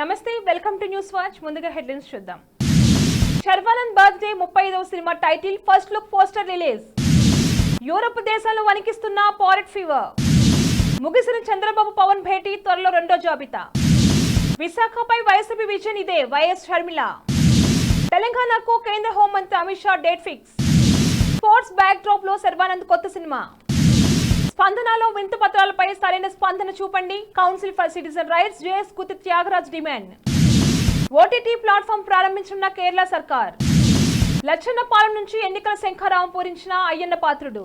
నమస్తే welcome to news watch. ముందుగా headlines చూద్దాం. శర్వానంద్ బర్త్డే ముప్పై ఐదవ cinema title first look poster release. Europe దేశాల్లో వణికిస్తున్న పారెట్ ఫీవర్. ముగిసిన చంద్రబాబు పవన్ భేటీ త్వరలో రెండో జాబితా. విశాఖపై వైఎస్పీ విజన్ ఇదే వైఎస్ షర్మిల. తెలంగాణకు కేంద్ర హోంమంత్రి Amit Shah date fix. Sports back డ్రాప్లో Sharwanand కొత్త సినిమా. స్పందనలో వింత పత్రాలపై సరైన స్పందన చూపండి. Council for citizen rights JS Kuthi Thyagaraj demand. OTT platform ప్రారంభించిన కేరళ సర్కార్. లచ్చన్నపాలెం నుంచి ఎన్నికల శంఖారావం పూరించిన Ayyanna Patrudu.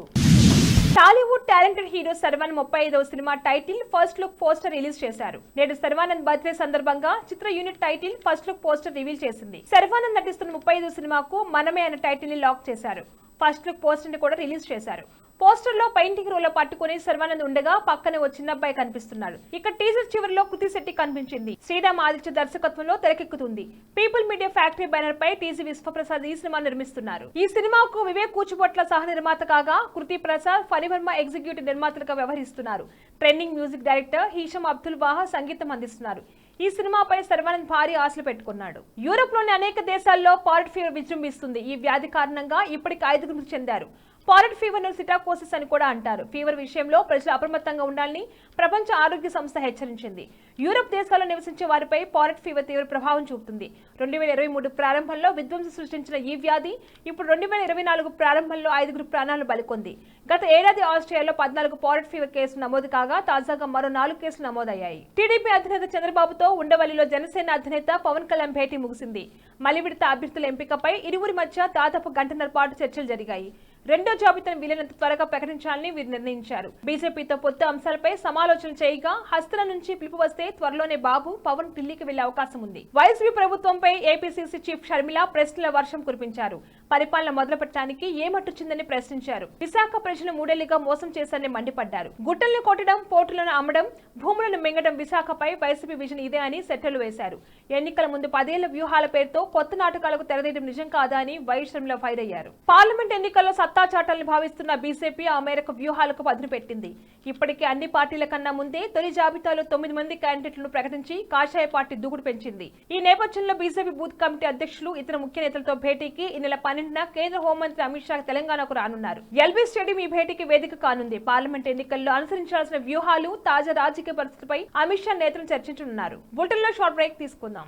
Tollywood talented hero Sharwanand ముప్పై ఐదవ cinema title first look poster release చేశారు. నేడు సర్వానంద్ బర్త్డే సందర్భంగా చిత్ర unit title first look poster reveal చేసింది. సర్వానంద్ నటిస్తున్న ముప్పై ఐదు సినిమాకు మనమే అనే టైటిల్ని లాక్ చేశారు. ఫస్ట్ లుక్ పోస్టర్ని కూడా రిలీజ్ చేశారు. పోస్టర్లో పెయింటింగ్ రోల పట్టుకుని శర్వానంద్ ఉండగా పక్కనే ఓ చిన్న అబ్బాయి కనిపిస్తున్నాడు. ఇక టీజర్ చివరిలో కృతి శెట్టి కనిపించింది. శ్రీరామ్ ఆదిత్య దర్శకత్వంలో తెరకెక్కుతుంది. పీపుల్ మీడియా ఫ్యాక్టరీ బ్యానర్ పై టీజీ విశ్వప్రసాద్ ఈ సినిమా నిర్మిస్తున్నారు. ఈ సినిమాకు వివేక్ కూచిబొట్ల సహ నిర్మాత కాగా కృతి ప్రసాద్ ఫణివర్మ ఎగ్జిక్యూటివ్ నిర్మాతలుగా వ్యవహరిస్తున్నారు. Trending music director Hesham Abdul Wahab సంగీతం అందిస్తున్నారు. ఈ సినిమాపై శర్వానంద్ భారీ ఆశలు పెట్టుకున్నాడు. యూరోప్లోని అనేక దేశాల్లో పార్ట్ ఫీవర్ విజృంభిస్తుంది. ఈ వ్యాధి కారణంగా ఇప్పటికి ఐదుగురు చెందారు. పారెట్ ఫీవర్ను సిటాకోసిస్ అని కూడా అంటారు. ఫీవర్ విషయంలో ప్రజలు అప్రమత్తంగా ఉండాలని ప్రపంచ ఆరోగ్య సంస్థ హెచ్చరించింది. యూరప్ దేశాల్లో నివసించే వారిపై పారెట్ ఫీవర్ తీవ్ర ప్రభావం చూపుతుంది. రెండు వేల ఇరవై మూడు ప్రారంభంలో విధ్వంసం సృష్టించిన ఈ వ్యాధి ఇప్పుడు రెండు వేల ఇరవై నాలుగు ప్రారంభంలో ఐదుగురు ప్రాణాలు బలికొంది గత ఏడాది ఆస్ట్రేలియాలో పద్నాలుగు పారెట్ ఫీవర్ కేసులు నమోదు కాగా తాజాగా మరో నాలుగు కేసులు నమోదయ్యాయి. టీడీపీ అధినేత చంద్రబాబుతో ఉండవల్లిలో జనసేన అధినేత పవన్ కళ్యాణ్ భేటీ ముగిసింది. మలివిడత అభ్యర్థుల ఎంపికపై ఇరువురి మధ్య దాదాపు గంటన్నర పాటు చర్చలు జరిగాయి. రెండో జాబితాను వీలైనంత త్వరగా ప్రకటించాలని వీరు నిర్ణయించారు. బీజేపీతో పొత్తు అంశాలపై సమాలోచన చేయగా హస్తల నుంచి పిలుపు వస్తే త్వరలోనే బాబు పవన్ ఢిల్లీకి వెళ్ళే అవకాశం ఉంది. వైసీపీ ప్రభుత్వంపై ఏపీసీసీ చీఫ్ షర్మిల ప్రశ్నల వర్షం కురిపించారు. పరిపాలన మొదలుపెట్టడానికి ఏమట్టుచిందని ప్రశ్నించారు. విశాఖ ప్రజలు మూడేళ్ళుగా మోసం చేశారని మండిపడ్డారు. గుట్టలను కొట్టడం పోర్టులను అమ్మడం భూములను మింగడం విశాఖపై వైసీపీ విజన్ ఇదే అని సెట్టలు వేశారు. ఎన్నికల ముందు పదేళ్ళ వ్యూహాల పేరుతో కొత్త నాటకాలకు తెరదీయడం నిజం కాదా అని వై షర్మిల ఫైర్ అయ్యారు. పార్లమెంట్ ఎన్నికల్లో సత్తా భావిస్తున్న బీజేపీ ఆ మేరకు వ్యూహాలకు పదును పెట్టింది ఇప్పటికే అన్ని పార్టీల కన్నా ముందే తొలి జాబితాలో తొమ్మిది మంది క్యాండిడేట్లను ప్రకటించి కాషాయ పార్టీ దూకుడు పెంచింది. ఈ నేపథ్యంలో బీజేపీ బూత్ కమిటీ అధ్యక్షులు ఇతర ముఖ్య నేతలతో భేటీకి ఈ నెల పన్నెండున కేంద్ర హోంమంత్రి అమిత్ షా తెలంగాణకు రానున్నారు. ఎల్బీ స్టేడియం ఈ భేటీకి వేదిక కానుంది. పార్లమెంట్ ఎన్నికల్లో అనుసరించాల్సిన వ్యూహాలు తాజా రాజకీయ పరిస్థితిపై అమిత్ షా నేతలు చర్చించనున్నారు. బులెటిన్లో షార్ట్ బ్రేక్ తీసుకుందాం.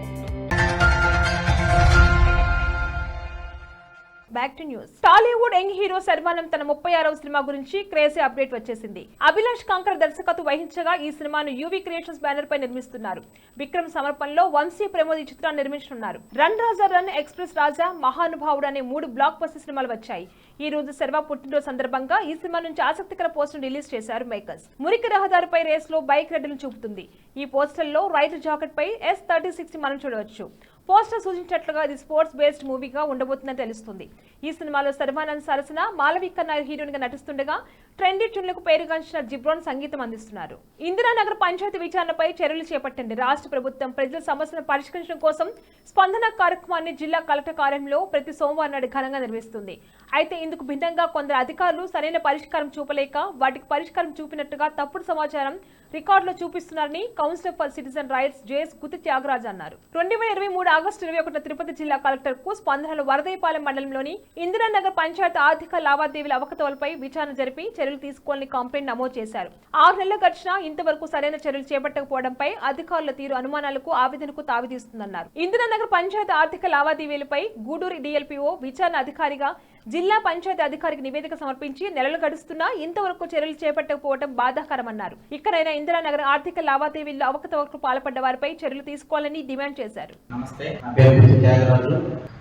Back to news. Tollywood young hero సల్మానం తన ముప్పై ఆరవ సినిమా గురించి క్రేజీ అప్డేట్ వచ్చేసింది. అభిలాష్ కాంకర్ దర్శకత్వం వహించగా ఈ సినిమాను యూవీ క్రియేషన్స్ బ్యానర్ పై నిర్మిస్తున్నారు. విక్రమ్ సమర్పణలో వంశీ ప్రమోద్ ఈ చిత్రాన్ని నిర్మించనున్నారు. Run Raja run express Raja Mahanubhavudu అనే మూడు బ్లాక్ బస్టర్ సినిమాలు వచ్చాయి. ఈ రోజు శర్వా పుట్టినరోజు సందర్భంగా ఈ సినిమా నుంచి ఆసక్తికర పోస్టర్ రిలీజ్ చేశారు మేకర్స్. మురికి రహదారిపై రేస్లో బైక్ రెడ్డిని చూపుతుంది. ఈ పోస్టర్లో రైతు జాకెట్ పై ఎస్ థర్టీ సిక్స్ మనం చూడవచ్చు. పోస్టర్ సూచించినట్లుగా ఇది స్పోర్ట్స్ బేస్డ్ మూవీగా ఉండబోతుందని తెలుస్తుంది. ఈ సినిమాలో సర్వానంద్ సరసన మాలవిక నాయర్ హీరోయిన్గా నటిస్తుండగా ట్రెండీ ట్యూన్లకు పేరుగాంచిన జిబ్రాన్ సంగీతం అందిస్తున్నారు. ఇందిరానగర్ పంచాయతీ విచారణపై చర్యలు చేపట్టింది రాష్ట్ర ప్రభుత్వం. ప్రజల సమస్యలను పరిష్కరించడం కోసం స్పందన కార్యక్రమాన్ని జిల్లా కలెక్టర్ కార్యాలయంలో ప్రతి సోమవారం నాడు ఘనంగా నిర్వహిస్తుంది. అయితే ఇందుకు భిన్నంగా కొందరు అధికారులు సరైన పరిష్కారం చూపలేక వాటికి పరిష్కారం చూపినట్టుగా తప్పుడు సమాచారం రికార్డులో చూపిస్తున్నారని council for citizen rights JS Gutti Thyagaraj అన్నారు. రెండు వేల ఇరవై మూడు ఆగస్టు ఇరవై ఒకటిన తిరుపతి జిల్లా కలెక్టర్కు స్పందనలో వరదైపాలెం మండలంలోని ఇందిరానగర్ పంచాయతీ ఆర్థిక లావాదేవీల అవకతవలపై విచారణ జరిపి చర్యలు తీసుకోవాలని కంప్లైంట్ నమోదు చేశారు. ఆరు నెలలు గడిచినా ఇంతవరకు సరైన చర్యలు చేపట్టకపోవడంపై అధికారుల తీరు అనుమానాలకు ఆవేదనకు తావితీస్తుందన్నారు ఇందిరానగర్ పంచాయతీ ఆర్థిక లావాదేవీలపై గూడూరు డిఎల్పీఓ విచారణ అధికారిగా జిల్లా పంచాయతీ అధికారికి నివేదిక సమర్పించి నెలలు గడుస్తున్నా ఇంతవరకు చర్యలు చేపట్టకపోవడం బాధాకరమన్నారు. ఇక్కడైనా ఇందిరానగర్ ఆర్థిక లావాదేవీల్లో అవకతవకలు పాల్పడ్డ వారిపై చర్యలు తీసుకోవాలని డిమాండ్ చేశారు. నమస్తే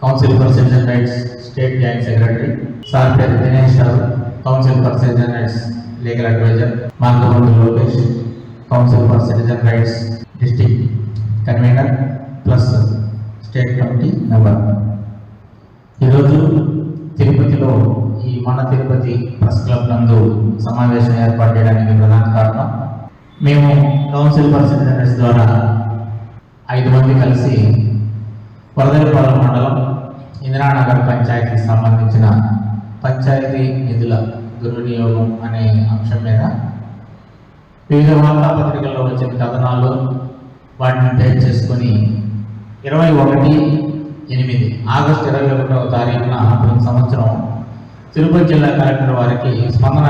council for citizen rights state joint secretary sir పేరు Dinesh Rao. Council for citizen rights legal advisor Margabandhu Lokesh council for citizen rights district convener plus state committee member ఈరోజు తిరుపతిలో ఈ మన తిరుపతి ప్రెస్ క్లబ్ నందు సమావేశం ఏర్పాటు చేయడానికి ప్రధాన కారణం మేము కౌన్సిల్ ఫర్ సిటిజన్ రైట్స్ ద్వారా ఐదు మంది కలిసి వరదలపాలెం మండలం ఇందిరానగర్ పంచాయతీకి సంబంధించిన పంచాయతీ నిధుల దుర్వినియోగం అనే అంశం మీద వివిధ వార్తాపత్రికల్లో వచ్చిన కథనాలు వాటిని బేస్ చేసుకొని ఇరవై ఒకటి ఎనిమిది ఆగస్టు ఇరవై ఒకటవ తారీఖున ప్రతి సంవత్సరం తిరుపతి జిల్లా కలెక్టర్ వారికి స్పందన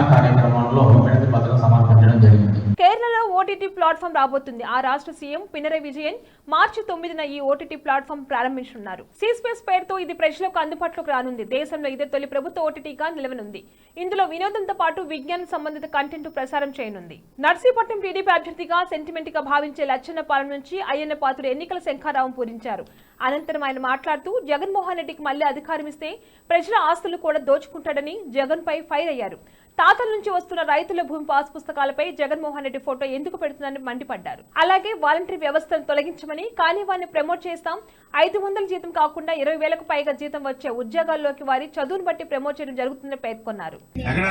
ఓటీటీ ప్లాట్ఫామ్ రాబోతుంది. ఆ రాష్ట్ర సీఎం పినరై విజయన్ మార్చి తొమ్మిదిన ఈ ఓటీటీ ప్లాట్ఫామ్ ప్రారంభించనున్నారు. సీస్పేస్ పేరుతో ఇది ప్రజలకు అందుబాటులోకి రానుంది. దేశంలో ఇదే తొలి ప్రభుత్వ ఓటీటీగా నిలవనుంది. ఇందులో వినోదంతో పాటు విజ్ఞాన సంబంధిత కంటెంట్ ప్రసారం చేయనుంది. నర్సీపట్నం టీడీపీ అభ్యర్థిగా సెంటిమెంట్గా భావించే లచ్చన్న పాలన నుంచి అయ్యన్న పాత్రుడు ఎన్నికల శంఖారావం పూరించారు. అనంతరం ఆయన మాట్లాడుతూ జగన్మోహన్ రెడ్డికి మళ్ళీ అధికారం ఇస్తే ప్రజల ఆస్తులు కూడా దోచుకుంటాడని జగన్ పై ఫైర్ అయ్యారు. తాతల నుంచి వస్తున్న రైతుల భూమి పాస్ పుస్తకాలపై జగన్మోహన్ రెడ్డి ఫోటో ఎందుకు పెడుతుందని మండిపడ్డారు. అలాగే వాలంటరీ వ్యవస్థను తొలగించమని కానీ వారిని ప్రమోట్ చేస్తాం. ఐదు వందల జీతం కాకుండా ఇరవై వేలకు పైగా జీతం వచ్చే ఉద్యోగాల్లోకి వారి చదువును బట్టి ప్రమోట్ చేయడం జరుగుతుందని పేర్కొన్నారు. అక్కడ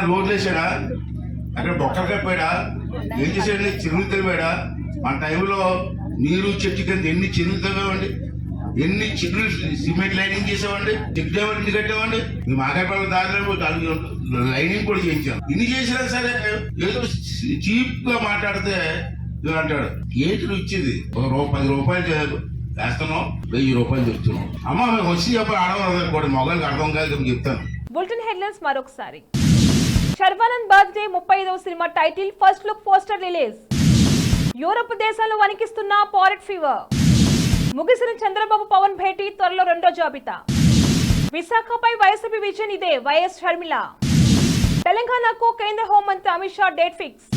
ఏం చేసాడు మన టైంలో నీరు చెట్టు కింద ఎన్ని చెరువులు ఎన్ని చెరువులు సిమెంట్ లైనింగ్ చేసామండి చెక్ డ్యామ్ ఎన్ని కట్టామండి మీ మాకాయపల్లి దారిలో లైనింగ్ కూడా చేయించాం. ఇన్ని చేసినా సరే ఏదో చీప్గా మాట్లాడితే అంటాడు ఏంటి నువ్వు ఇచ్చేది ఒక రూపాయి పది రూపాయలు వేస్తున్నాం వెయ్యి రూపాయలు చెప్తున్నాం. అమ్మ మేము వచ్చి చెప్పి ఆడవాళ్ళు కూడా మొగలకి అర్థం కాదు చెప్తాను బులెటిన్ హెడ్లైన్స్ మరొకసారి. శర్వానంద్ బర్త్డే ముప్పై ఐదవ cinema title first look poster release. Europe దేశాల్లో వణికిస్తున్న పారెట్ ఫీవర్. ముగిసిన చంద్రబాబు పవన్ భేటీ త్వరలో రెండో జాబితా. విశాఖపై వైసీపీ విజన్ ఇదే వైఎస్ షర్మిల. తెలంగాణకు కేంద్ర హోంమంత్రి Amit Shah date fix.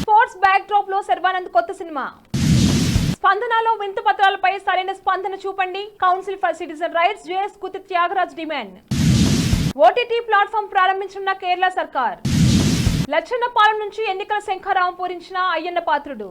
Sports back డ్రాప్లో Sharwanand కొత్త సినిమా. స్పందనలో వింత పత్రాలపై సరైన స్పందన చూపండి council for citizen rights JS Kuthi Thyagaraj demand. OTT platform ప్రారంభించిన కేరళ సర్కార్. లచ్చన్నపాలెం నుంచి ఎన్నికల శంఖారావం పూరించిన అయ్యన్న పాత్రుడు.